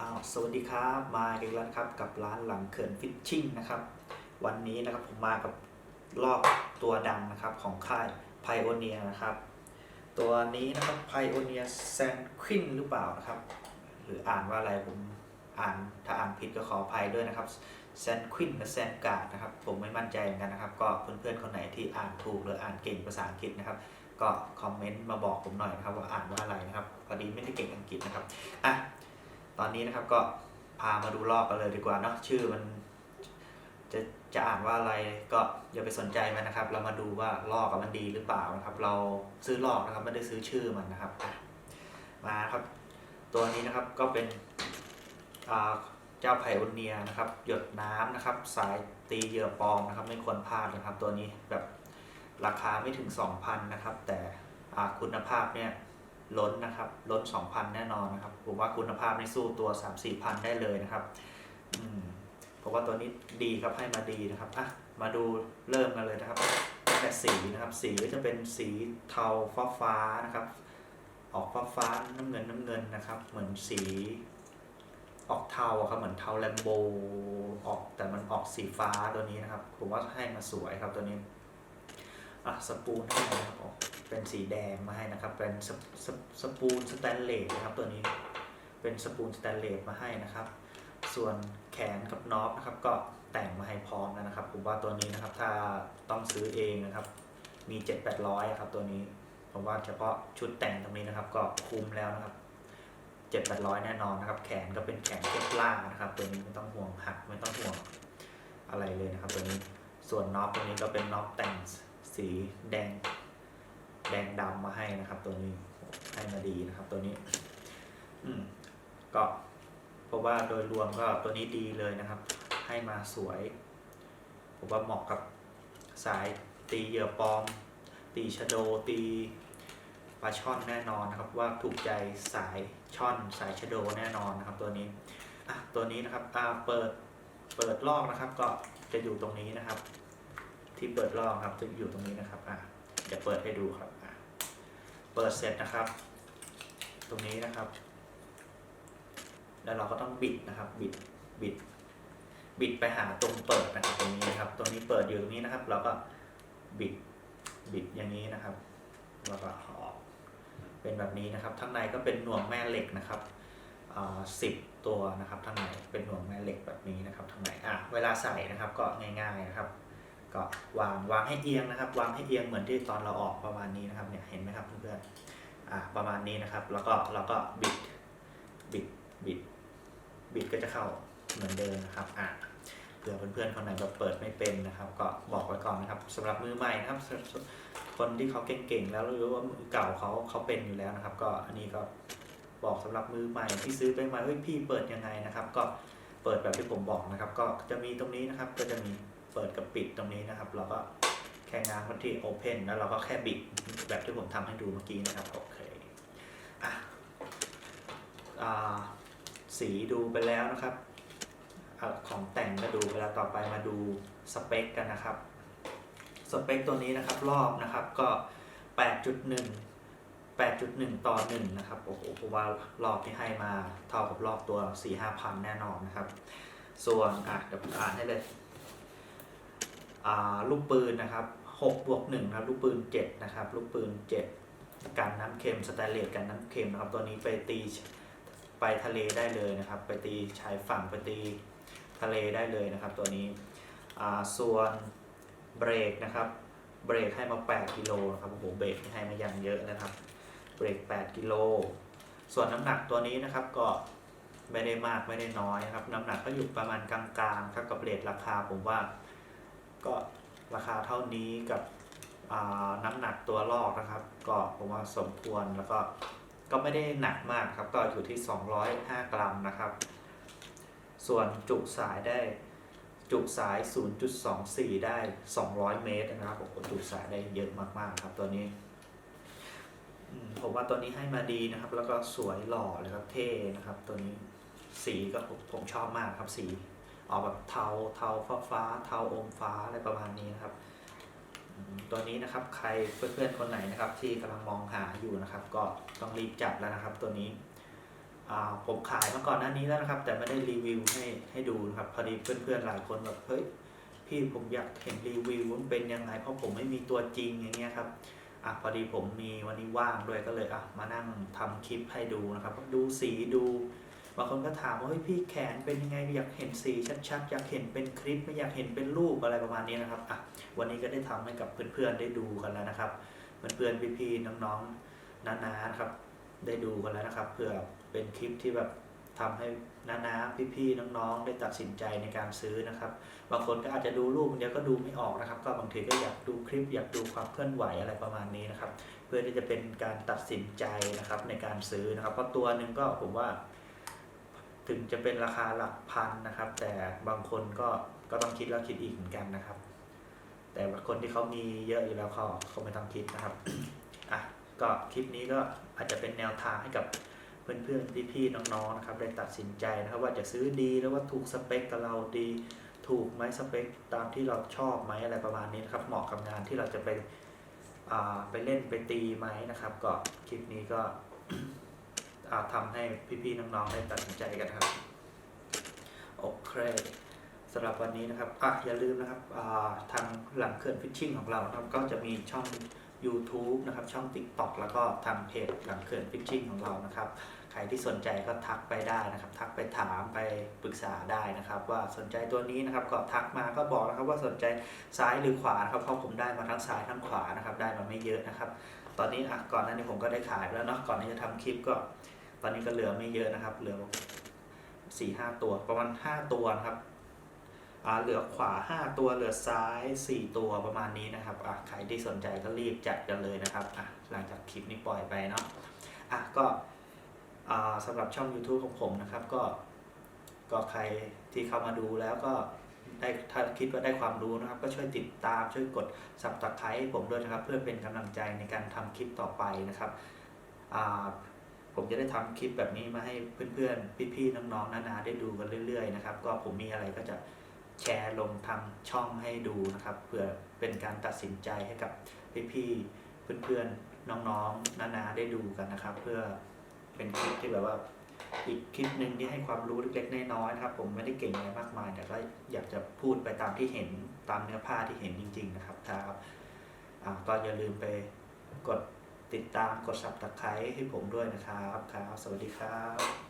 อ้าวสวัสดีครับมาอีกแล้วนะครับกับร้านหลังเขินฟิชชิ่งนะครับ วันนี้นะครับผมมากับลอกตัวดังนะครับของค่ายไพโอเนียนะครับ ตัวนี้นะครับไพโอเนียแซนควินหรือเปล่านะครับ หรืออ่านว่าอะไรผมอ่านถ้าอ่านผิดก็ขออภัยด้วยนะครับแซนควินและแซนการ์ดนะครับ ผมไม่มั่นใจเหมือนกันนะครับ ก็เพื่อนๆคนไหนที่อ่านถูกหรืออ่านเก่งภาษาอังกฤษนะครับ ก็คอมเมนต์มาบอกผมหน่อยนะครับว่าอ่านว่าอะไรนะครับพอดีไม่ได้เก่งอังกฤษนะครับอะ ตอนนี้นะครับก็พามาดูลอกกันเลยดีกว่าเนาะชื่อมันจะจะอ่านว่าอะไรก็อย่าไปสนใจมันนะครับ เรามาดูว่าลอกมันดีหรือเปล่านะครับ เราซื้อลอกนะครับไม่ได้ซื้อชื่อมันนะครับ มาครับ ตัวนี้นะครับก็เป็นเจ้าไพโอเนียนะครับ หยดน้ำนะครับ สายตีเหยื่อปลอมนะครับ ไม่ควรพลาดนะครับ ตัวนี้แบบราคาไม่ถึง 2,000 นะครับ แต่คุณภาพเนี่ย ล้นนะครับล้น 2,000 แน่นอนนะครับ ผมว่าคุณภาพในสู้ตัว 3 4พันได้เลยนะครับอืมผมว่าตัวนี้ดีครับให้มาดีนะครับอะมาดูเริ่มกันเลยนะครับแต่สีนะครับสีก็จะเป็นสีเทาฟ้าฟ้านะครับ ออกฟ้าฟ้าน้ำเงินน้ำเงินนะครับ เหมือนสีออกเทาอะครับเหมือนเทาแลมโบออกแต่มันออกสีฟ้าตัวนี้นะครับ ผมว่าให้มาสวยครับตัวนี้ อะสปูนให้นะครับเป็นสีแดงมาให้นะครับ เป็นสปสปสปูนสแตนเลสนะครับ ตัวนี้เป็นสปูนสแตนเลสมาให้นะครับ ส่วนแขนกับน็อปนะครับ ก็แต่งมาให้พร้อมแล้วนะครับ ผมว่าตัวนี้นะครับ ถ้าต้องซื้อเองนะครับ มี 7 8 0 0ครับตัวนี้ ผมว่าเฉพาะชุดแต่งตรงนี้นะครับ ก็คุ้มแล้วนะครับ7 8 0 0แน่นอนนะครับ แขนก็เป็นแขนเคปล่านะครับ ตัวนี้ไม่ต้องห่วงหักไม่ต้องห่วงอะไรเลยนะครับ ตัวนี้ส่วนน็อปตัวนี้ก็เป็นน็อปแต่ง สีแดง แดงดำมาให้นะครับ ตัวนี้ให้มาดีนะครับ ตัวนี้ อืมก็เพราะว่าโดยรวมก็ตัวนี้ดีเลยนะครับ ให้มาสวยผมว่าเหมาะกับสายตีเหยื่อปลอม ตีชะโดตีปลาช่อนแน่นอนนะครับว่าถูกใจสายช่อนสายชะโดแน่นอนนะครับ ตัวนี้อะตัวนี้นะครับอ่าเปิดเปิดลอกนะครับ ก็จะอยู่ตรงนี้นะครับ ที่เปิดลอกครับจะอยู่ตรงนี้นะครับอะเดี๋ยวเปิดให้ดูครับอะเปิดเสร็จนะครับ ตรงนี้นะครับ แล้วเราก็ต้องบิดนะครับบิดบิด บิดไปหาตรงเปิดนะครับตรงนี้นะครับ ตรงนี้เปิดอยู่ตรงนี้นะครับ เราก็บิดบิดอย่างนี้นะครับแล้วก็ออกเป็นแบบนี้นะครับข้งในก็เป็นหน่วงแม่เหล็กนะครับสิบตัวนะครับข้งในเป็นหน่วงแม่เหล็กแบบนี้นะครับข้งในอะเวลาใส่นะครับก็ง่าย ๆนะครับ ก็วางวางให้เอียงนะครับ วางให้เอียงเหมือนที่ตอนเราออกประมาณนี้นะครับเนี่ยเห็นไหมครับเพื่อนๆประมาณนี้นะครับ แล้วก็เราก็บิดบิดบิดบิดก็จะเข้าเหมือนเดิมนะครับอ่าเผื่อเพื่อนๆคนไหนแบบเปิดไม่เป็นนะครับ ก็บอกไว้ก่อนนะครับสำหรับมือใหม่นะครับสำหรับ คนที่เขาเก่งๆแล้วหรือว่ามือเก่าเขาเขาเป็นอยู่แล้วนะครับ ก็อันนี้ก็บอกสำหรับมือใหม่ที่ซื้อไปใหม่เฮ้ยพี่เปิดยังไงนะครับ ก็เปิดแบบที่ผมบอกนะครับ ก็จะมีตรงนี้นะครับ ก็จะมี เปิดกับปิดตรงนี้นะครับ เราก็แค่ง้างมันที่ Open แล้วเราก็แค่บิดแบบที่ผมทำให้ดูเมื่อกี้นะครับโอเคอะอ่าสีดูไปแล้วนะครับอของแต่งก็ดูไปแล้วต่อไปมาดูสเปคกันนะครับ สเปคตัวนี้นะครับรอบนะครับก็ 8.1 8.1 ต่อ 1 นะครับ โอ้โหเพราะว่ารอบที่ให้มาเท่ากับรอบตัว 4-5พันแน่นอนนะครับ ส่วนอะเดี๋ยวผมอ่านให้เลย ลูกปืนนะครับ6บวก1ครับลูกปืน7นะครับลูกปืน 7 กันน้ำเค็มสแตนเลสกันน้ำเค็มนะครับตัวนี้ไปตีไปทะเลได้เลยนะครับ ไปตีชายฝั่งไปตีทะเลได้เลยนะครับ ตัวนี้ส่วนเบรกนะครับเบรกให้มา 8 กิโลนะครับโอ้โหเบรกให้มาอย่างเยอะนะครับ เบรก 8 กิโล ส่วนน้ำหนักตัวนี้นะครับก็ไม่ได้มากไม่ได้น้อยนะครับ น้ำหนักก็อยู่ประมาณกลางๆครับกับเรทราคาผมว่า ก็ราคาเท่านี้กับน้ำหนักตัวลอกนะครับ ก็ผมว่าสมควรแล้วก็ก็ไม่ได้หนักมากครับ ก็อยู่ที่ 205 กรัมนะครับ ส่วนจุสายได้จุสาย 0.24 ได้ 200 เมตรนะครับโอ้โหจุสายได้เยอะมากๆครับตัวนี้ผมว่าตัวนี้ให้มาดีนะครับ แล้วก็สวยหล่อเลยครับเท่นะครับ ตัวนี้สีก็ผมชอบมากครับสี ออกแบบเทาเทาฟ้าฟ้าเทาอมฟ้าอะไรประมาณนี้นะครับ ตัวนี้นะครับใครเพื่อนๆคนไหนนะครับ ที่กำลังมองหาอยู่นะครับ ก็ต้องรีบจับแล้วนะครับ ตัวนี้ผมขายมาก่อนหน้านี้แล้วนะครับ แต่ไม่ได้รีวิวให้ให้ดูนะครับพอดีเพื่อนๆหลายคนแบบเฮ้ยพี่ผมอยากเห็นรีวิวว่ามันเป็นยังไงเพราะผมไม่มีตัวจริงอย่างเงี้ยครับอะพอดีผมมีวันนี้ว่างด้วยก็เลยอะมานั่งทำคลิปให้ดูนะครับ ดูสีดู บางคนก็ถามว่าเฮ้ยพี่แขนเป็นยังไงอยากเห็นสีชัดๆอยากเห็นเป็นคลิปไม่อยากเห็นเป็นรูปอะไรประมาณนี้นะครับอะวันนี้ก็ได้ทำให้กับเพื่อนๆได้ดูกันแล้วนะครับเพื่อนๆพี่ๆน้องๆนานาๆนะครับได้ดูกันแล้วนะครับเพื่อเป็นคลิปที่แบบทำให้นาๆพี่ๆน้องๆ ได้ตัดสินใจในการซื้อนะครับ บางคนก็อาจจะดูรูปเดียวก็ดูไม่ออกนะครับ ก็บางทีก็อยากดูคลิปอยากดูความเคลื่อนไหวอะไรประมาณนี้นะครับ เพื่อที่จะเป็นการตัดสินใจนะครับในการซื้อนะครับ เพราะตัวหนึ่งก็ผมว่า ถึงจะเป็นราคาหลักพันนะครับ แต่บางคนก็ก็ต้องคิดแล้วคิดอีกเหมือนกันนะครับ แต่คนที่เขามีเยอะอยู่แล้วเขาเขาไม่ต้องคิดนะครับอะก็คลิปนี้ก็อาจจะเป็นแนวทางให้กับเพื่อนๆพี่ๆน้องๆนะครับได้ตัดสินใจนะครับ ว่าจะซื้อดีแล้วว่าถูกสเปคกับเราดี ถูกไหมสเปคตามที่เราชอบไหมอะไรประมาณนี้นะครับ เหมาะกับงานที่เราจะไปอ่าไปเล่นไปตีไหมนะครับ ก็คลิปนี้ก็ ทำให้พี่ๆน้องๆได้ตัดสินใจกันครับโอเคสำหรับวันนี้นะครับอะอย่าลืมนะครับาทางหลังเขื่อนฟิชชิ่งของเราครับก็จะมีช่อง YouTube นะครับช่อง TikTok แล้วก็ทางเพจหลังเขื่อนฟิชชิ่งของเรานะครับ ใครที่สนใจก็ทักไปได้นะครับ ทักไปถามไปปรึกษาได้นะครับ ว่าสนใจตัวนี้นะครับก็ทักมาก็บอกนะครับว่าสนใจซ้ายหรือขวานะครับเพราะผมได้มาทั้งซ้ายทั้งขวานะครับได้มาไม่เยอะนะครับ ตอนนี้อะก่อนหน้านี้ผมก็ได้ขายไปแล้วเนาะก่อนที่จะทำคลิปก็ ตอนนี้ก็เหลือไม่เยอะนะครับ เหลือสี่ห้าตัวประมาณห้าตัวครับอ่าเหลือขวาห้าตัวเหลือซ้ายสี่ตัวประมาณนี้นะครับอะใครที่สนใจก็รีบจัดกันเลยนะครับอะหลังจากคลิปนี้ปล่อยไปเนาะอะก็อ่าสำหรับช่อง YouTube ของผมนะครับ ก็ก็ใครที่เข้ามาดูแล้วก็ได้ถ้าคิดว่าได้ความรู้นะครับ ก็ช่วยติดตามช่วยกด subscribe ผมด้วยนะครับ เพื่อเป็นกำลังใจในการทำคลิปต่อไปนะครับอ่า ผมจะได้ทำคลิปแบบนี้มาให้เพื่อนๆ พี่ๆ น้องๆ นานาได้ดูกันเรื่อยๆ นะครับ ก็ผมมีอะไรก็จะแชร์ลงทางช่องให้ดูนะครับ เพื่อเป็นการตัดสินใจให้กับพี่ๆ เพื่อนๆ น้องๆ นานาได้ดูกันนะครับ เพื่อเป็นคลิปที่แบบว่าอีกคลิปหนึ่งที่ให้ความรู้เล็กๆ น้อยๆนะครับ ผมไม่ได้เก่งอะไรมากมาย แต่ก็อยากจะพูดไปตามที่เห็นตามเนื้อผ้าที่เห็นจริง ๆ นะครับครับก็อย่าลืมไปกด ติดตามกด subscribe ให้ผมด้วยนะครับครับ สวัสดีครับ